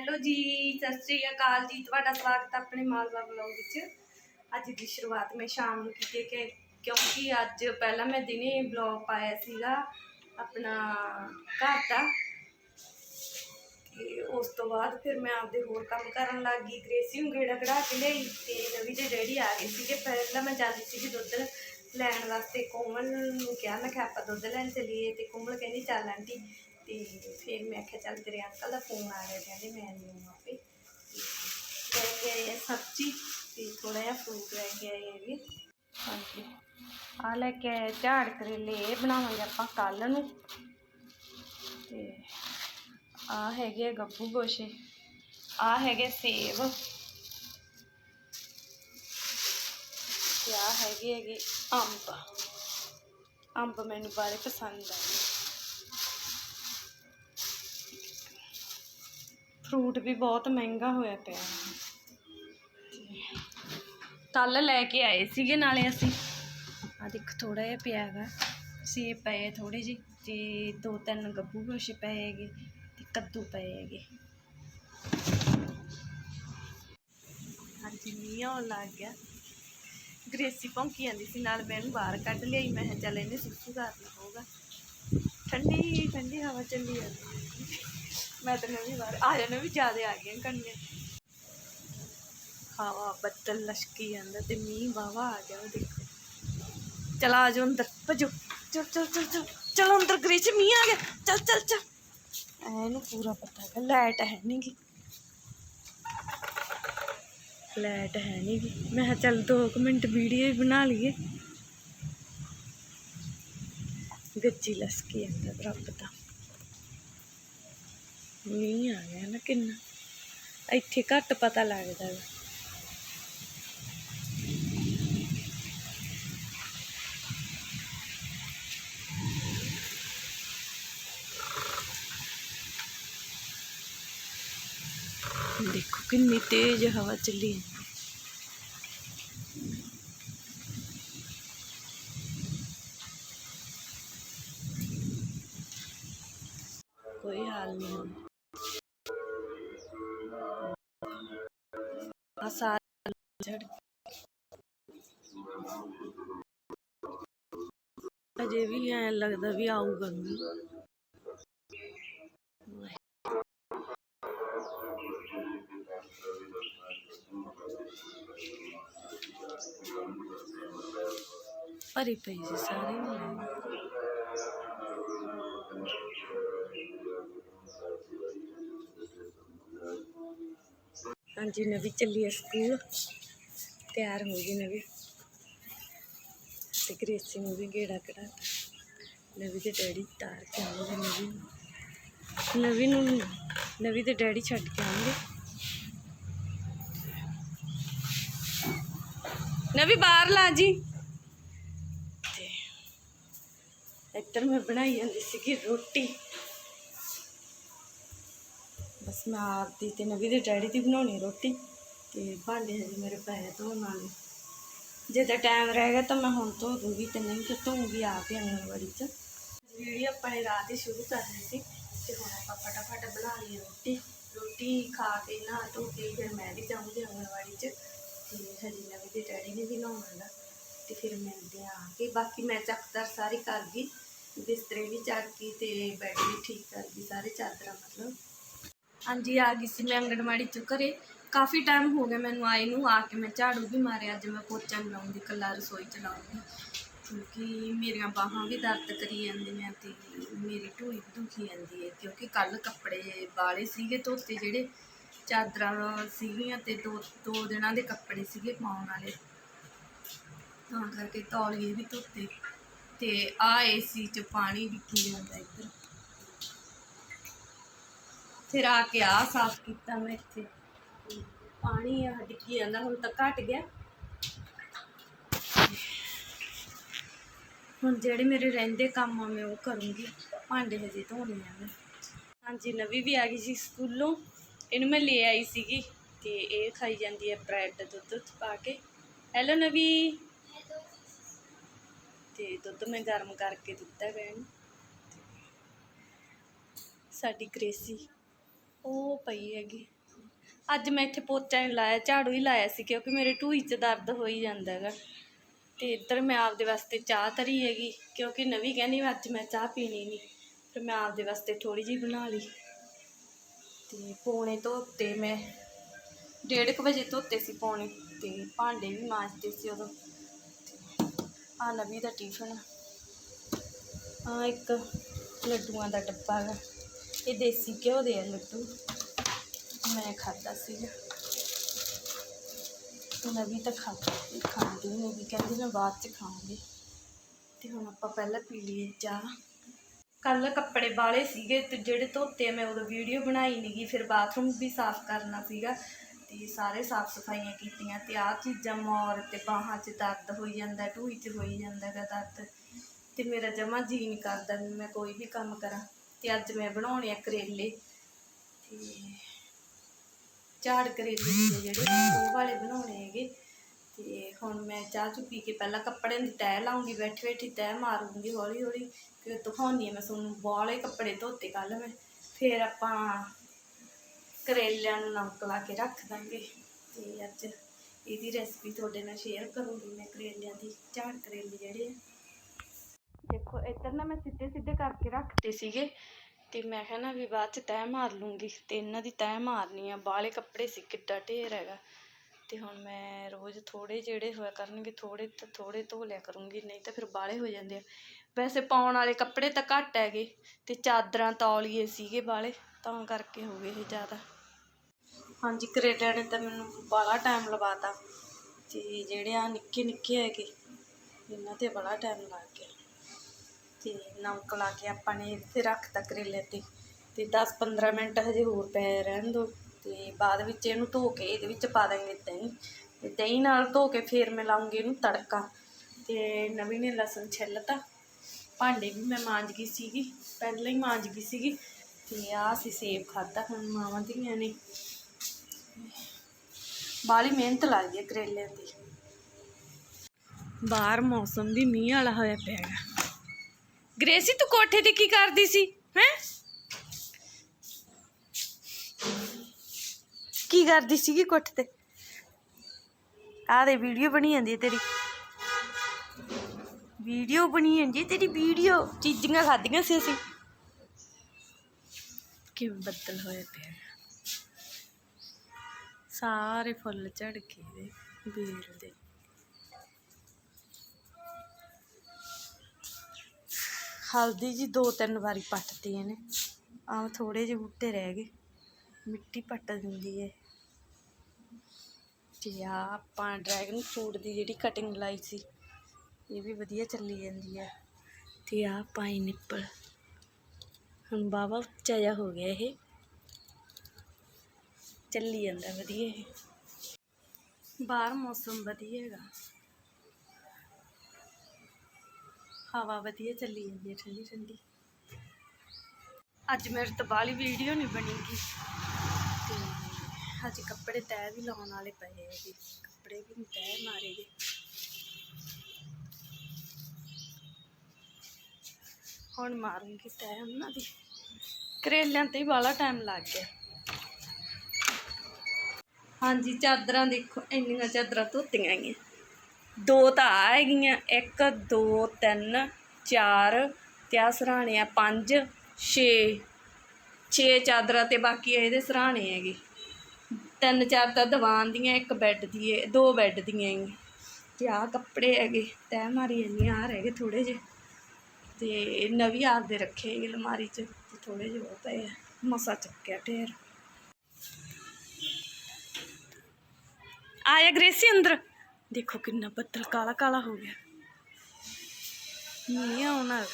Hello ਜੀ, ਸਤਿ ਸ੍ਰੀ ਅਕਾਲ ਜੀ। ਤੁਹਾਡਾ ਸਵਾਗਤ ਹੈ ਆਪਣੇ ਮਾਲਵਾ ਬਲੌਗ ਵਿੱਚ। ਅੱਜ ਦੀ ਸ਼ੁਰੂਆਤ ਮੈਂ ਸ਼ਾਮ ਨੂੰ ਕੀਤੀ ਕਿ ਕਿਉਂਕਿ ਅੱਜ ਪਹਿਲਾਂ ਮੈਂ ਦਿਨੇ ਬਲੌਗ ਪਾਇਆ ਸੀਗਾ, ਆਪਣਾ ਘਰ ਦਾ। ਤੇ ਉਸ ਤੋਂ ਬਾਅਦ ਫਿਰ ਮੈਂ ਆਪਦੇ ਹੋਰ ਕੰਮ ਕਰਨ ਲੱਗ ਗਈ। ਗ੍ਰੇਸੀ ਨੂੰ ਗੇੜਾ ਕਢਾ ਕੇ ਲਈ ਤੇ ਨਵੀਂ ਦੇ ਡੈਡੀ ਆ ਗਏ ਸੀਗੇ। ਪਹਿਲਾਂ ਮੈਂ ਜਾਂਦੀ ਸੀਗੀ ਦੁੱਧ ਲੈਣ ਵਾਸਤੇ। ਕੋਮਲ ਨੂੰ ਕਿਹਾ, ਮੈਂ ਕਿਹਾ, ਆਪਾਂ ਦੁੱਧ ਲੈਣ ਚੱਲੀਏ। ਤੇ ਕੋਮਲ ਕਹਿੰਦੀ, ਚੱਲ ਆਂਟੀ। ਤੇ ਫਿਰ ਮੈਂ ਆਖਿਆ ਚੱਲ ਤੇਰੇ ਅੰਕਲ ਦਾ ਫੋਨ ਆ ਗਿਆ ਕਹਿੰਦੇ ਮੈਂ ਨਹੀਂ ਆਪੇ। ਲੈ ਕੇ ਆਏ ਆ ਸਬਜ਼ੀ ਤੇ ਥੋੜਾ ਜਿਹਾ ਫਰੂਟ ਲੈ ਕੇ ਆਏ ਵੀ। ਹਾਂਜੀ। ਆ ਲੈ ਕੇ ਆਏ ਝਾੜ ਕਰੇਲੇ, ਇਹ ਬਣਾਵਾਂਗੇ ਆਪਾਂ ਕੱਲ ਨੂੰ। ਤੇ ਆ ਹੈਗੇ ਆ ਗੱਭੂ ਗੋਸ਼ੇ ਆ ਹੈਗੇ ਸੇਬ। ਤੇ ਆ ਹੈਗੇ ਹੈਗੇ ਅੰਬ। ਅੰਬ ਮੈਨੂੰ ਬਾਰੇ ਪਸੰਦ ਆ। ਫਰੂਟ ਵੀ ਬਹੁਤ ਮਹਿੰਗਾ ਹੋਇਆ ਪਿਆ ਕੱਲ ਲੈ ਕੇ ਆਏ ਸੀਗੇ, ਨਾਲੇ ਅਸੀਂ। ਆ ਦੇਖ ਥੋੜਾ ਜਿਹਾ ਪਿਆ ਹੈਗਾ। ਸੇਬ ਪਏ ਥੋੜੇ ਜਿਹੇ, ਤੇ ਦੋ ਤਿੰਨ ਗੱਭੂ ਗੋਸ਼ੇ ਪਏ ਹੈਗੇ ਤੇ ਕੱਦੂ ਪਏ ਹੈਗੇ। ਹਾਂਜੀ, ਮੀਂਹ ਆਉਣ ਲੱਗ ਗਿਆ। ਗ੍ਰੇਸੀ ਭੌਂਕੀ ਜਾਂਦੀ ਸੀ, ਨਾਲ ਮੈਂ ਇਹਨੂੰ ਬਾਹਰ ਕੱਢ ਲਿਆਈ। ਮੈਂ ਕਿਹਾ ਚੱਲ ਇਹਨੇ ਸੁਸੂ ਕਰਨਾ ਹੋਊਗਾ। ਠੰਡੀ ਠੰਡੀ ਹਵਾ ਚੱਲੀ ਜਾਂਦੀ ਮੈਂ ਤਾਂ ਨਵੀਂ ਵਾਰ ਆ ਜਾਣਾ ਵੀ ਜ਼ਿਆਦਾ ਆ ਗਈਆਂ ਕਣੀਆਂ। ਹਵਾ ਬੱਦਲ ਲਸ਼ਕੀ ਜਾਂਦਾ ਤੇ ਮੀਂਹ ਵਾਵਾ ਆ ਗਿਆ ਉਹ ਦੇਖੋ। ਚਲ ਆ ਜਾਓ ਅੰਦਰ, ਭਜੋ। ਚਲ ਚਲ ਚਲ ਚਲ, ਚਲੋ ਅੰਦਰ ਗ੍ਰੇਚ ਮੀਂਹ ਆ ਗਿਆ। ਚਲ ਚਲ ਚਲ। ਇਹਨੂੰ ਪੂਰਾ ਪਤਾ ਹੈ ਲਾਈਟ ਹੈ ਨਹੀਂ ਗੀ। ਲਾਈਟ ਹੈ ਨਹੀਂ ਗੀ। ਮੈਂ ਕਿਹਾ ਚੱਲ 2 ਮਿੰਟ ਵੀਡੀਓ ਹੀ ਬਣਾ ਲਈਏ। ਗੱਜੀ ਲਸਕੀ ਅੰਦਰ ਰੱਬ ਦਾ। ਮੀਂਹ ਆ ਗਿਆ ਨਾ ਕਿੰਨਾ ਇੱਥੇ ਘੱਟ ਪਤਾ ਲੱਗਦਾ ਵਾ ਦੇਖੋ ਕਿੰਨੀ ਤੇਜ਼ ਹਵਾ ਚੱਲੀ ਹੈ। ਅਜੇ ਵੀ ਐ ਲੱਗਦਾ ਵੀ ਆਊਗਾ ਮੀਂਹ ਭਰੀ ਪਈ ਸੀ ਸਾਰੇ। ਨੂੰ ਹਾਂਜੀ, ਨਵੀਂ ਚੱਲੀ ਹੈ ਸਕੂਲ। ਤਿਆਰ ਹੋ ਗਈ ਨਵੀਂ। ਤੇ ਗ੍ਰੇਸੀ ਨੂੰ ਵੀ ਗੇੜਾ ਕਢਾ ਨਵੀਂ ਦੇ ਡੈਡੀ ਤਾਰ ਕੇ ਆਉਂਦੇ ਨਵੀਂ ਨੂੰ। ਨੂੰ ਨਵੀਂ ਦੇ ਡੈਡੀ ਛੱਡ ਕੇ ਆਉਂਗੇ ਨਵੀਂ ਬਾਹਰ ਲਾ ਜੀ। ਤੇ ਇੱਧਰ ਮੈਂ ਬਣਾਈ ਜਾਂਦੀ ਸੀਗੀ ਰੋਟੀ। ਬਸ ਮੈਂ ਆਪਦੀ ਤੇ ਨਵੀਂ ਦੇ ਡੈਡੀ ਦੀ ਬਣਾਉਣੀ ਰੋਟੀ ਤੇ ਭਾਂਡੇ ਹਜੇ ਮੇਰੇ ਪਏ ਧੋਣ ਵਾਲੇ। ਜੇ ਤਾਂ ਟਾਈਮ ਰਹੇਗਾ ਤਾਂ ਮੈਂ ਹੁਣ ਧੋ ਦੂੰਗੀ ਤੇ ਨਹੀਂ ਤਾਂ ਧੋਊਂਗੀ ਆਪ ਹੀ ਆਂਗਣਵਾੜੀ 'ਚ। ਵੀਡੀਓ ਆਪਾਂ ਨੇ ਰਾਤ ਹੀ ਸ਼ੁਰੂ ਕਰ ਲਈ ਸੀ ਤੇ ਹੁਣ ਆਪਾਂ ਫਟਾਫਟ ਬਣਾ ਲਈ ਰੋਟੀ। ਰੋਟੀ ਖਾ ਕੇ, ਨਹਾ ਧੋ ਕੇ ਫਿਰ ਮੈਂ ਵੀ ਜਾਊਂਗੀ ਆਂਗਣਵਾੜੀ 'ਚ। ਤੇ ਹਜੇ ਨਵੀਂ ਦੇ ਡੈਡੀ ਨੇ ਵੀ ਨਹਾਉਣਾ ਗਾ ਤੇ ਫਿਰ ਮਿਲਦੇ ਆ ਕੇ। ਬਾਕੀ ਮੈਂ ਚੱਕਦਾਰ ਸਾਰੀ ਕਰ ਗਈ। ਬਿਸਤਰੇ ਵੀ ਚੱਕ ਗਈ ਤੇ ਬੈੱਡ ਵੀ ਠੀਕ ਕਰ ਗਈ। ਸਾਰੇ ਚਾਦਰਾਂ ਮਤਲਬ। ਹਾਂਜੀ, ਆ ਗਈ ਸੀ ਮੈਂ ਅੰਗਣਵਾੜੀ ਚੋਂ ਘਰੇ। ਕਾਫੀ ਟਾਈਮ ਹੋ ਗਿਆ ਮੈਨੂੰ ਆਏ ਨੂੰ, ਆ ਕੇ ਮੈਂ ਝਾੜੂ ਵੀ ਮਾਰਿਆ, ਅੱਜ ਮੈਂ ਪੋਚਾ ਨਹੀਂ ਲਾਉਂਦੀ ਕੱਲਾ ਰਸੋਈ ਚ ਲਾਉਂਗੀ ਕਿਉਂਕਿ ਮੇਰੀਆਂ ਬਾਹਾਂ ਵੀ ਦਰਦ ਕਰੀ ਜਾਂਦੀਆਂ ਤੇ ਮੇਰੀ ਢੂਈ ਵੀ ਦੁਖੀ ਜਾਂਦੀ ਹੈ ਕਿਉਂਕਿ ਕੱਲ ਕੱਪੜੇ ਵਾਲੇ ਸੀਗੇ ਧੋਤੇ ਜਿਹੜੇ ਚਾਦਰਾਂ ਸੀਗੀਆਂ ਤੇ ਦੋ ਦੋ ਦਿਨਾਂ ਦੇ ਕੱਪੜੇ ਸੀਗੇ ਪਾਉਣ ਵਾਲੇ। ਤਾਂ ਕਰਕੇ ਤੌਲੀਏ ਵੀ ਧੋਤੇ ਤੇ ਆ ਏਸੀ ਚ ਪਾਣੀ ਡਿੱਗੀ ਜਾਂਦਾ ਇੱਧਰ। ਫਿਰ ਆ ਕੇ ਆ ਸਾਫ਼ ਕੀਤਾ ਮੈਂ ਇੱਥੇ। ਪਾਣੀ ਆ, ਡਿੱਗੀ ਜਾਂਦਾ, ਹੁਣ ਤਾਂ ਘਟ ਗਿਆ। ਹੁਣ ਜਿਹੜੇ ਮੇਰੇ ਰਹਿੰਦੇ ਕੰਮ ਆ, ਮੈਂ ਉਹ ਕਰੂੰਗੀ। ਭਾਂਡੇ ਹਜੇ ਧੋਣੇ ਆ ਮੈਂ। ਹਾਂਜੀ, ਨਵੀਂ ਵੀ ਆ ਗਈ ਸੀ ਸਕੂਲੋਂ। ਇਹਨੂੰ ਮੈਂ ਲੈ ਆਈ ਸੀਗੀ। ਤੇ ਇਹ ਖਾਈ ਜਾਂਦੀ ਹੈ ਬ੍ਰੈਡ, ਦੁੱਧ ਚ ਪਾ ਕੇ। ਹੈਲੋ ਨਵੀਂ। ਤੇ ਦੁੱਧ ਮੈਂ ਗਰਮ ਕਰਕੇ ਦਿੱਤਾ ਗਾ ਸਾਡੀ ਗ੍ਰੇਸੀ ਉਹ ਪਈ ਹੈਗੀ। ਅੱਜ ਮੈਂ ਇੱਥੇ ਪੋਚਾ ਨਹੀਂ ਲਾਇਆ, ਝਾੜੂ ਹੀ ਲਾਇਆ ਸੀ ਕਿਉਂਕਿ ਮੇਰੇ ਢੂਈ 'ਚ ਦਰਦ ਹੋ ਹੀ ਜਾਂਦਾ ਹੈਗਾ। ਤੇ ਇੱਧਰ ਮੈਂ ਆਪਦੇ ਵਾਸਤੇ ਚਾਹ ਧਰੀ ਹੈਗੀ, ਕਿਉਂਕਿ ਨਵੀਂ ਕਹਿੰਦੀ ਅੱਜ ਮੈਂ ਚਾਹ ਪੀਣੀ ਨਹੀਂ ਫਿਰ ਮੈਂ ਆਪਦੇ ਵਾਸਤੇ ਥੋੜੀ ਜਿਹੀ ਬਣਾ ਲਈ। ਤੇ ਪੌਣੇ ਧੋਤੇ ਮੈਂ, ਡੇਢ ਕੁ ਵਜੇ ਧੋਤੇ ਸੀ ਪੌਣੇ, ਤੇ ਭਾਂਡੇ ਵੀ ਮਾਂਜਦੇ ਸੀ ਉਦੋਂ। ਆ ਨਵੀਂ ਦਾ ਟਿਫਨ ਆ। ਇੱਕ ਲੱਡੂਆਂ ਦਾ ਡੱਬਾ ਹੈ ਇਹ ਦੇਸੀ ਘਿਓ ਦੇ ਆ ਲੱਡੂ। ਮੈਂ ਖਾਦਾ ਸੀਗਾ। ਨਵੀਂ ਤਾਂ ਖਾ ਖਾਂਦੀ ਨਹੀਂ ਵੀ ਕਹਿੰਦੀ ਮੈਂ ਬਾਅਦ ਚ ਖਾਵਾਂਗੀ। ਤੇ ਹੁਣ ਆਪਾਂ ਪਹਿਲਾਂ ਪੀ ਲਈਏ ਚਾਹ। ਕੱਲ ਕੱਪੜੇ ਵਾਲੇ ਸੀਗੇ ਤੇ ਜਿਹੜੇ ਧੋਤੇ ਮੈਂ ਉਦੋਂ ਵੀਡੀਓ ਬਣਾਈ ਨਹੀਂਗੀ ਫਿਰ ਬਾਥਰੂਮ ਵੀ ਸਾਫ਼ ਕਰਨਾ ਸੀਗਾ। ਤੇ ਸਾਰੇ ਸਾਫ਼ ਸਫਾਈਆਂ ਕੀਤੀਆਂ ਤੇ ਆਹ ਚੀਜ਼ਾਂ ਮੋਰ ਤੇ ਬਾਹਾਂ 'ਚ ਦਰਦ ਹੋਈ ਜਾਂਦਾ ਢੂਈ 'ਚ ਹੋਈ ਜਾਂਦਾ ਗਾ ਦਰਦ। ਤੇ ਮੇਰਾ ਜਮਾ ਜੀ ਨਹੀਂ ਕਰਦਾ ਵੀ ਮੈਂ ਕੋਈ ਵੀ ਕੰਮ ਕਰਾਂ। ਤੇ ਅੱਜ ਮੈਂ ਬਣਾਉਣੇ ਆ ਕਰੇਲੇ। ਤੇ ਝਾੜ ਕਰੇਲੇ ਹੁੰਦੇ ਜਿਹੜੇ ਉਹ ਵਾਲੇ ਬਣਾਉਣੇ ਹੈਗੇ। ਤੇ ਹੁਣ ਮੈਂ ਚਾਹ ਚੁ ਪੀ ਕੇ ਪਹਿਲਾਂ ਕੱਪੜਿਆਂ ਦੀ ਤੈਅ ਲਾਉਂਗੀ, ਬੈਠੀ ਬੈਠੀ ਤੈਅ ਮਾਰੂੰਗੀ ਹੌਲੀ ਹੌਲੀ। ਫਿਰ ਦਿਖਾਉਂਦੀ ਹਾਂ ਮੈਂ ਤੁਹਾਨੂੰ ਬਾਲੇ ਕੱਪੜੇ ਧੋਤੇ ਕੱਲ ਮੈਂ। ਫਿਰ ਆਪਾਂ ਕਰੇਲਿਆਂ ਨੂੰ ਨਮਕ ਲਾ ਕੇ ਰੱਖ ਦਾਂਗੇ। ਤੇ ਅੱਜ ਇਹਦੀ ਰੈਸਪੀ ਤੁਹਾਡੇ ਨਾਲ ਸ਼ੇਅਰ ਕਰੂੰਗੀ ਮੈਂ ਕਰੇਲਿਆਂ ਦੀ, ਝਾੜ ਕਰੇਲੇ ਜਿਹੜੇ ਆ। ਦੇਖੋ, ਇੱਧਰ ਨਾ ਮੈਂ ਸਿੱਧੇ ਸਿੱਧੇ ਕਰਕੇ ਰੱਖਤੇ ਸੀਗੇ। ਤੇ ਮੈਂ ਕਿਹਾ ਨਾ ਵੀ ਬਾਅਦ ਚ ਤੈਅ ਮਾਰ ਲੂੰਗੀ, ਤੇ ਇਹਨਾਂ ਦੀ ਤੈਅ ਮਾਰਨੀ ਆ ਬਾਲੇ ਕੱਪੜੇ ਸੀ, ਕਿੱਡਾ ਢੇਰ ਹੈਗਾ। ਤੇ ਹੁਣ ਮੈਂ ਰੋਜ਼ ਥੋੜੇ ਜਿਹੜੇ ਹੋਇਆ ਕਰਨਗੇ ਥੋੜੇ ਤਾਂ ਥੋੜੇ ਧੋ ਲਿਆ ਕਰੂੰਗੀ, ਨਹੀਂ ਤਾਂ ਫਿਰ ਬਾਹਲੇ ਹੋ ਜਾਂਦੇ ਆ। ਵੈਸੇ ਪਾਉਣ ਵਾਲੇ ਕੱਪੜੇ ਤਾਂ ਘੱਟ ਹੈਗੇ, ਤੇ ਚਾਦਰਾਂ ਤੌਲੀਏ ਸੀਗੇ ਬਾਹਲੇ, ਤਾਂ ਕਰਕੇ ਹੋ ਗਏ ਇਹ ਜ਼ਿਆਦਾ। ਹਾਂਜੀ ਕਰੇਲਿਆਂ ਨੇ ਤਾਂ ਮੈਨੂੰ ਬਾਹਲਾ ਟਾਈਮ ਲਵਾਤਾ ਤੇ ਜਿਹੜੇ ਆ ਨਿੱਕੇ ਨਿੱਕੇ ਹੈਗੇ, ਇਹਨਾਂ ਤੇ ਬੜਾ ਟਾਈਮ ਲੱਗ ਗਿਆ। ਤੇ ਨਮਕ ਲਾ ਕੇ ਆਪਾਂ ਨੇ ਇੱਥੇ ਰੱਖਤਾ ਕਰੇਲੇ ਤੇ ਤੇ 10-15 ਮਿੰਟ ਹਜੇ ਹੋਰ ਪਏ ਰਹਿਣ ਦੋ, ਤੇ ਬਾਅਦ ਵਿੱਚ ਇਹਨੂੰ ਧੋ ਕੇ ਇਹਦੇ ਵਿੱਚ ਪਾ ਦਾਂਗੇ ਦਹੀਂ, ਤੇ ਦਹੀਂ ਨਾਲ ਧੋ ਕੇ ਫੇਰ ਮੈਂ ਲਾਉਂਗੀ ਇਹਨੂੰ ਤੜਕਾ, ਤੇ ਨਵੀਂ ਨੇ ਲਸਣ ਛਿੱਲਤਾ, ਭਾਂਡੇ ਵੀ ਮੈਂ ਮਾਂਜ ਗਈ ਸੀਗੀ, ਪਹਿਲਾਂ ਹੀ ਮਾਂਜ ਗਈ ਸੀਗੀ, ਤੇ ਆਹ ਸੀ ਸੇਬ ਖਾਦਾ ਹੁਣ ਮਾਵਾਂ ਧੀਆਂ ਨੇ। ਬਾਲੀ ਮਿਹਨਤ ਲੱਗਦੀ ਹੈ ਕਰੇਲਿਆਂ ਦੀ ਬਾਹਰ ਮੌਸਮ ਵੀ ਮੀਂਹ ਵਾਲਾ ਹੋਇਆ ਪਿਆ ਹੈਗਾ। ਗ੍ਰੇਸੀ, ਤੂੰ ਕੋਠੇ ਤੇ ਕੀ ਕਰਦੀ ਸੀ? ਹੈ? ਕੀ ਕਰਦੀ ਸੀਗੀ ਕੋਠੇ ਤੇ? ਆਹ ਦੇ ਵੀਡੀਓ ਬਣੀ ਜਾਂਦੀ ਹੈ ਤੇਰੀ। ਵੀਡੀਓ ਬਣੀ ਜਾਂਦੀ ਹੈ ਤੇਰੀ, ਵੀਡੀਓ। ਚੀਜ਼ੀਆਂ ਖਾਧੀਆਂ ਸੀ ਅਸੀਂ। ਕਿਵੇਂ ਬੱਦਲ ਹੋਏ ਪਿਆ? ਸਾਰੇ ਫੁੱਲ ਝੜ ਕੇ ਦੇ ਦੇ ਹਲਦੀ ਜੀ ਦੋ ਤਿੰਨ ਵਾਰੀ ਪੱਟਤੀ ਇਹਨੇ ਆਹ ਥੋੜੇ ਜਿਹੇ ਬੂਟੇ ਰਹਿ ਗਏ। ਮਿੱਟੀ ਪੱਟ ਦਿੰਦੀ ਹੈ ਤੇ ਆ ਆਪਾਂ ਡਰੈਗਨ ਫਰੂਟ ਦੀ ਜਿਹੜੀ ਕਟਿੰਗ ਲਾਈ ਸੀ, ਇਹ ਵੀ ਵਧੀਆ ਚੱਲੀ ਜਾਂਦੀ ਹੈ ਤੇ ਆ ਪਾਈਨਐਪਲ ਹੁਣ ਬਾਵਾ ਉੱਚਾ ਜਿਹਾ ਹੋ ਗਿਆ ਇਹ। ਚੱਲੀ ਜਾਂਦਾ ਵਧੀਆ ਇਹ। ਬਾਹਰ ਮੌਸਮ ਵਧੀਆ ਹੈਗਾ। ਹਵਾ ਵਧੀਆ ਚੱਲੀ ਜਾਂਦੀ ਹੈ, ਠੰਡੀ ਠੰਡੀ। ਅੱਜ ਮੇਰੇ ਤੋਂ ਬਾਹਲੀ ਵੀਡੀਓ ਨਹੀਂ ਬਣੇਗੀ। ਤੇ ਅੱਜ ਕੱਪੜੇ ਤੈਅ ਵੀ ਲਾਉਣ ਵਾਲੇ ਪਏ ਹੈਗੇ। ਕੱਪੜੇ ਵੀ ਤੈਅ ਮਾਰੇ ਗਏ। ਹੁਣ ਮਾਰੂੰਗੀ ਤੈਅ ਉਹਨਾਂ ਦੀ। ਕਰੇਲਿਆਂ ਤੇ ਹੀ ਬਾਹਲਾ ਟਾਈਮ ਲੱਗ ਗਿਆ। ਹਾਂਜੀ, ਚਾਦਰਾਂ ਦੇਖੋ, ਇੰਨੀਆਂ ਚਾਦਰਾਂ ਧੋਤੀਆਂ ਗਈਆਂ। ਦੋ ਤਾਂ ਆ ਹੈਗੀਆਂ। ਇੱਕ, ਦੋ, ਤਿੰਨ, ਚਾਰ ਅਤੇ ਆਹ ਸਰਾਣੇ ਆ? ਪੰਜ, ਛੇ। ਛੇ ਚਾਦਰਾਂ ਅਤੇ ਬਾਕੀ ਇਹਦੇ ਸਰਾਣੇ ਹੈਗੇ। ਤਿੰਨ ਚਾਰ ਤਾਂ ਦੀਵਾਨ ਦੀਆਂ, ਇੱਕ ਬੈੱਡ ਦੀ ਹੈ ਦੋ ਬੈੱਡ ਦੀਆਂ ਹੈਗੀਆਂ। ਤੇ ਆ ਕੱਪੜੇ ਹੈਗੇ। ਤੈਅ ਮਾਰੀ ਇੰਨੀ ਆਹ ਰਹਿ ਗਏ ਥੋੜੇ ਜਿਹੇ। ਅਤੇ ਨਵੀਂ ਆਪਦੇ ਰੱਖੇ ਹੈਗੇ ਅਲਮਾਰੀ 'ਚ, ਤੇ ਥੋੜੇ ਜਿਹੇ ਉਹ ਪਏ ਆ। ਮਸਾ ਚੱਕਿਆ ਢੇਰ। ਆਇਆ ਗ੍ਰੇਸੀ ਅੰਦਰ? ਦੇਖੋ ਕਿੰਨਾ ਬੱਦਲ ਕਾਲਾ ਕਾਲਾ ਹੋ ਗਿਆ। ਮੀਂਹ ਆਉਣਾ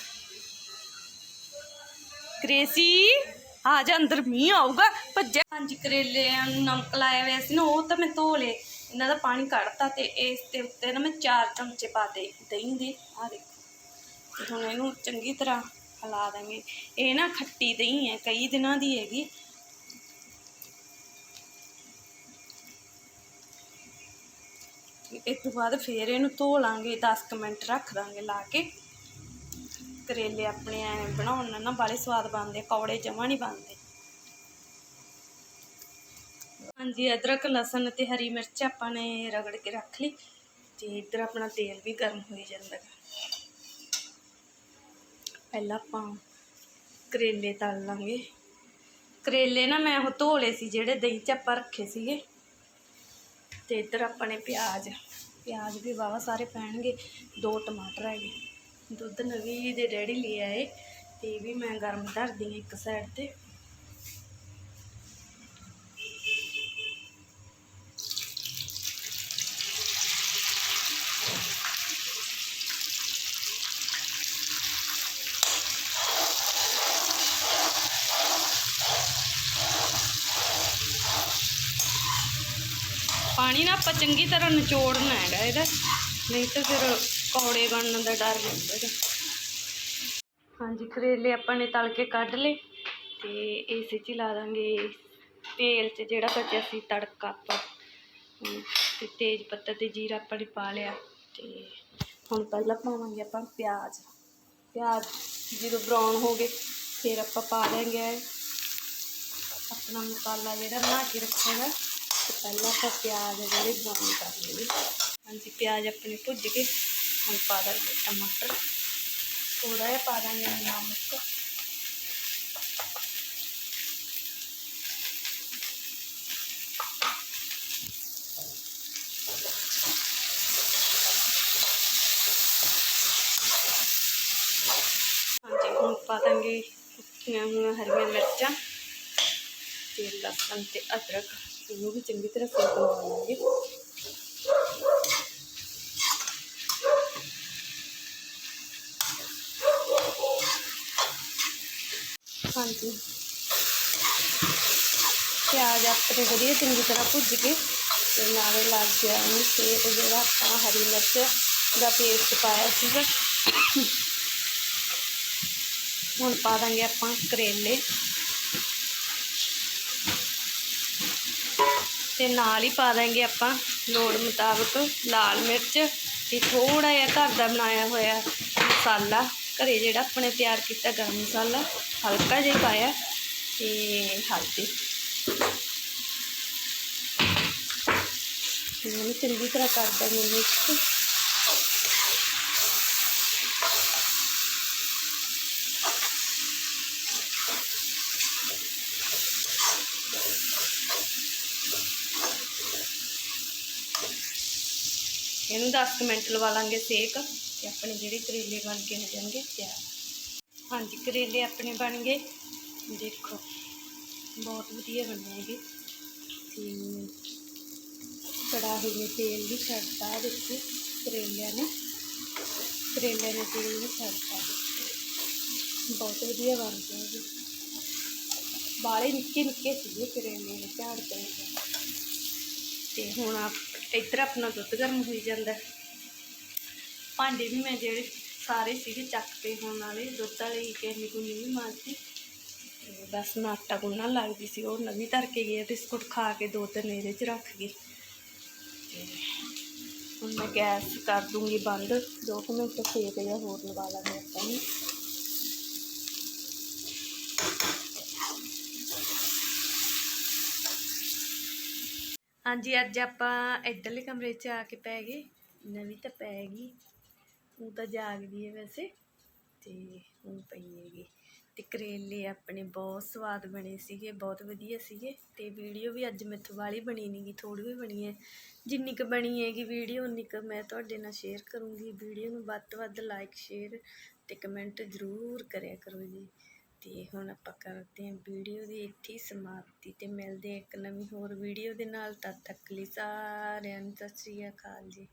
ਗ੍ਰੇਸੀ ਆ ਜਾ ਅੰਦਰ, ਮੀਂਹ ਆਊਗਾ, ਭੱਜਿਆ। ਹਾਂਜੀ, ਕਰੇਲਿਆਂ ਨੂੰ ਨਮਕ ਲਾਇਆ ਹੋਇਆ ਸੀ ਨਾ, ਉਹ ਤਾਂ ਮੈਂ ਧੋ ਲਏ। ਇਹਨਾਂ ਦਾ ਪਾਣੀ ਕੱਢਤਾ ਤੇ ਇਸ ਦੇ ਉੱਤੇ ਨਾ ਮੈਂ ਚਾਰ ਚਮਚੇ ਪਾ ਦੇ, ਦਹੀਂ ਦੇ ਆ ਦੇਖੋ। ਹੁਣ ਇਹਨੂੰ ਚੰਗੀ ਤਰ੍ਹਾਂ ਹਿਲਾ ਦਾਂਗੇ। ਇਹ ਨਾ ਖੱਟੀ ਦਹੀਂ ਹੈ, ਕਈ ਦਿਨਾਂ ਦੀ ਹੈਗੀ। ਇਸ ਤੋਂ ਬਾਅਦ ਫੇਰ ਇਹਨੂੰ ਧੋ ਲਾਂਗੇ 10 ਕੁ ਮਿੰਟ ਰੱਖ ਦਾਂਗੇ ਲਾ ਕੇ। ਕਰੇਲੇ ਆਪਣੇ ਐ ਬਣਾਉਣ ਨਾਲ ਨਾ ਬਾਲੇ ਸਵਾਦ ਬਣਦੇ ਕੌੜੇ ਜਮਾਂ ਨਹੀਂ ਬਣਦੇ। ਹਾਂਜੀ, ਅਦਰਕ, ਲਸਣ ਤੇ ਹਰੀ ਮਿਰਚ ਆਪਾਂ ਨੇ ਰਗੜ ਕੇ ਰੱਖ ਲਈ। ਤੇ ਇੱਧਰ ਆਪਣਾ ਤੇਲ ਵੀ ਗਰਮ ਹੋਈ ਜਾਂਦਾ ਗਾ। ਪਹਿਲਾਂ ਆਪਾਂ ਕਰੇਲੇ ਤਲ ਲਾਂਗੇ। ਕਰੇਲੇ ਨਾ ਮੈਂ ਉਹ ਧੋ ਲਏ ਸੀ, ਜਿਹੜੇ ਦਹੀਂ 'ਚ ਆਪਾਂ ਰੱਖੇ ਸੀਗੇ। ਤੇ ਇੱਧਰ ਆਪਣੇ ਪਿਆਜ਼ ਪਿਆਜ਼ ਵੀ ਵਾਵਾ ਸਾਰੇ ਪੈਣਗੇ, ਦੋ ਟਮਾਟਰ ਹੈਗੇ। ਦੁੱਧ ਨਵੀਂ ਦੇ ਡੈਡੀ ਲੈ ਆਏ ਤੇ ਇਹ ਵੀ ਮੈਂ ਗਰਮ ਧਰਦੀ ਹਾਂ ਇੱਕ ਸਾਈਡ ਤੇ। ਪਾਣੀ ਨਾ ਆਪਾਂ ਚੰਗੀ ਤਰ੍ਹਾਂ ਨਿਚੋੜਨਾ ਹੈਗਾ ਇਹਦਾ। ਨਹੀਂ ਤਾਂ ਫਿਰ ਕੌੜੇ ਬਣਨ ਦਾ ਡਰ ਰਹਿੰਦਾ ਹੈਗਾ ਹਾਂਜੀ ਕਰੇਲੇ ਆਪਾਂ ਨੇ ਤਲ ਕੇ ਕੱਢ ਲਏ ਤੇ ਇਸੇ 'ਚ ਹੀ ਲਾ ਦਾਂਗੇ। ਤੇਲ 'ਚ ਜਿਹੜਾ ਬਚਿਆ ਸੀ ਤੜਕਾ ਆਪਾਂ। ਹਮ, ਤੇ ਤੇਜ ਪੱਤਾ ਤੇ ਜੀਰਾ ਆਪਾਂ ਨੇ ਪਾ ਲਿਆ ਤੇ ਹੁਣ ਪਹਿਲਾਂ ਪਾਵਾਂਗੇ ਆਪਾਂ ਪਿਆਜ਼। ਪਿਆਜ਼ ਜਦੋਂ ਬਰਾਊਨ ਹੋ ਗਏ ਫਿਰ ਆਪਾਂ ਪਾ ਦੇਂਗੇ ਆਪਣਾ ਮਸਾਲਾ ਜਿਹੜਾ ਬਣਾ ਕੇ ਰੱਖਿਆ ਤੇ ਪਹਿਲਾਂ ਆਪਾਂ ਪਿਆਜ਼ ਆ ਜਿਹੜੇ ਬਰਾਊਨ ਕਰ ਲਏ। ਹਾਂਜੀ, ਪਿਆਜ਼ ਆਪਣੇ ਭੁੱਜ ਗਏ। ਹੁਣ ਪਾ ਦਾਂਗੇ ਟਮਾਟਰ। ਥੋੜਾ ਜਿਹਾ ਪਾ ਦਾਂਗੇ ਨਮਕ। ਹਾਂਜੀ, ਹੁਣ ਪਾ ਦਾਂਗੇ ਕੁੱਟੀਆਂ ਹੋਈਆਂ ਹਰੀਆਂ ਮਿਰਚਾਂ। ਤੇ ਲਸਣ ਤੇ ਅਦਰਕ ਇਹਨੂੰ ਵੀ ਚੰਗੀ ਤਰ੍ਹਾਂ ਫਰਾਈ ਕਰਵਾ ਹਾਂਜੀ। ਪਿਆਜ਼ ਆਪਣੇ ਵਧੀਆ ਚੰਗੀ ਤਰ੍ਹਾਂ ਭੁੱਜ ਗਏ ਤੇ ਨਾਲੇ ਲੱਗ ਗਿਆ ਉਹਨੂੰ ਸੇਕ ਜਿਹੜਾ ਆਪਾਂ ਹਰੀ ਮਿਰਚ ਦਾ ਪੇਸਟ ਪਾਇਆ ਸੀਗਾ। ਹੁਣ ਪਾ ਦਾਂਗੇ ਆਪਾਂ ਕਰੇਲੇ। ਤੇ ਨਾਲ ਹੀ ਪਾ ਦਾਂਗੇ ਆਪਾਂ ਲੋੜ ਮੁਤਾਬਕ ਲਾਲ ਮਿਰਚ ਤੇ ਥੋੜਾ ਜਿਹਾ ਘਰ ਦਾ ਬਣਾਇਆ ਹੋਇਆ ਮਸਾਲਾ, ਘਰੇ ਜਿਹੜਾ ਆਪਣੇ ਤਿਆਰ ਕੀਤਾ ਗਰਮ ਮਸਾਲਾ, ਹਲਕਾ ਜਿਹਾ ਪਾਇਆ ਤੇ ਹਲਦੀ। ਇਹਨੂੰ ਚੰਗੀ ਤਰ੍ਹਾਂ ਕਰ ਦਾਂਗੇ ਮਿਕਸ ਇਹਨੂੰ 10 ਕੁ ਮਿੰਟ ਲਵਾ ਲਾਂਗੇ ਸੇਕ ਤੇ ਆਪਣੇ ਜਿਹੜੇ ਕਰੇਲੇ ਬਣ ਕੇ ਹੋ ਜਾਣਗੇ ਤਿਆਰ। ਹਾਂਜੀ, ਕਰੇਲੇ ਆਪਣੇ ਬਣ ਗਏ। ਦੇਖੋ, ਬਹੁਤ ਵਧੀਆ ਬਣੇ ਹੈਗੇ ਤੇ ਕੜਾਹੀ ਨੇ ਤੇਲ ਵੀ ਛੱਡਤਾ ਦੇਖੋ ਕਰੇਲਿਆਂ ਨੇ। ਕਰੇਲੇ ਨੇ ਤੇਲ ਵੀ ਛੱਡਤਾ ਬਹੁਤ ਵਧੀਆ ਬਣ ਗਏ ਜੀ। ਬਾਲੇ ਨਿੱਕੇ ਨਿੱਕੇ ਸੀਗੇ ਕਰੇਲੇ ਨੇ ਝਾੜ ਕਰੇਲੇ ਤੇ ਹੁਣ ਆਪ ਇੱਧਰ ਆਪਣਾ ਦੁੱਧ ਗਰਮ ਹੋਈ ਜਾਂਦਾ ਹੈ। ਭਾਂਡੇ ਵੀ ਮੈਂ ਜਿਹੜੇ ਸਾਰੇ ਸੀਗੇ ਚੱਕ ਪਏ ਹੋਣ ਵਾਲੇ ਦੁੱਧ ਵਾਲੇ ਕੇਲੀ ਕੁੰਨੀ ਵੀ ਮਾਰਤੀ ਤੇ ਬਸ ਮੈਂ ਆਟਾ ਗੁੰਨਣ ਲੱਗਦੀ ਸੀ, ਉਹ ਨਵੀਂ ਧਰ ਕੇ ਗਏ ਬਿਸਕੁਟ ਖਾ ਕੇ ਦੋ ਤਿੰਨ ਇਹਦੇ 'ਚ ਰੱਖ ਗਈ। ਤੇ ਹੁਣ ਮੈਂ ਗੈਸ ਕਰ ਦੂੰਗੀ ਬੰਦ, ਦੋ ਕੁ ਮਿੰਟ ਸੇਕ ਜਾਂ ਹੋਰ ਲਵਾ ਲਾਂਗੇ ਆਪਾਂ ਨੂੰ ਹਾਂਜੀ, ਅੱਜ ਆਪਾਂ ਇੱਧਰਲੇ ਕਮਰੇ 'ਚ ਆ ਕੇ ਪੈ ਗਏ। ਨਵੀਂ ਤਾਂ ਪੈ ਗਈ। ਉਹ ਤਾਂ ਜਾਗਦੀ ਹੈ ਵੈਸੇ। ਤੇ ਹੁਣ ਪਈ ਹੈਗੀ। ਤੇ ਕਰੇਲੇ ਆਪਣੇ ਬਹੁਤ ਸਵਾਦ ਬਣੇ ਸੀਗੇ, ਬਹੁਤ ਵਧੀਆ ਸੀਗੇ। ਤੇ ਵੀਡੀਓ ਵੀ ਅੱਜ ਮੈਥੋਂ ਵਾਲੀ ਬਣੀ ਨਹੀਂ ਗੀ ਥੋੜੀ ਵੀ ਬਣੀ ਹੈ। ਜਿੰਨੀ ਕੁ ਬਣੀ ਹੈਗੀ ਵੀਡੀਓ, ਉਨੀ ਕੁ ਮੈਂ ਤੁਹਾਡੇ ਨਾਲ ਸ਼ੇਅਰ ਕਰੂੰਗੀ। ਵੀਡੀਓ ਨੂੰ ਵੱਧ ਤੋਂ ਵੱਧ ਲਾਈਕ ਸ਼ੇਅਰ ਤੇ ਕਮੈਂਟ ਜ਼ਰੂਰ ਕਰਿਆ ਕਰੋ ਜੀ। ਤੇ ਹੁਣ ਆਪਾਂ ਕਰਦੇ ਹਾਂ ਵੀਡੀਓ ਦੀ ਇੱਥੇ ਹੀ ਸਮਾਪਤੀ ਤੇ ਮਿਲਦੇ ਹਾਂ ਇੱਕ ਨਵੀਂ ਹੋਰ ਵੀਡੀਓ ਦੇ ਨਾਲ, ਤਦ ਤੱਕ ਲਈ ਸਾਰਿਆਂ ਨੂੰ ਸਤਿ ਸ਼੍ਰੀ ਅਕਾਲ ਜੀ।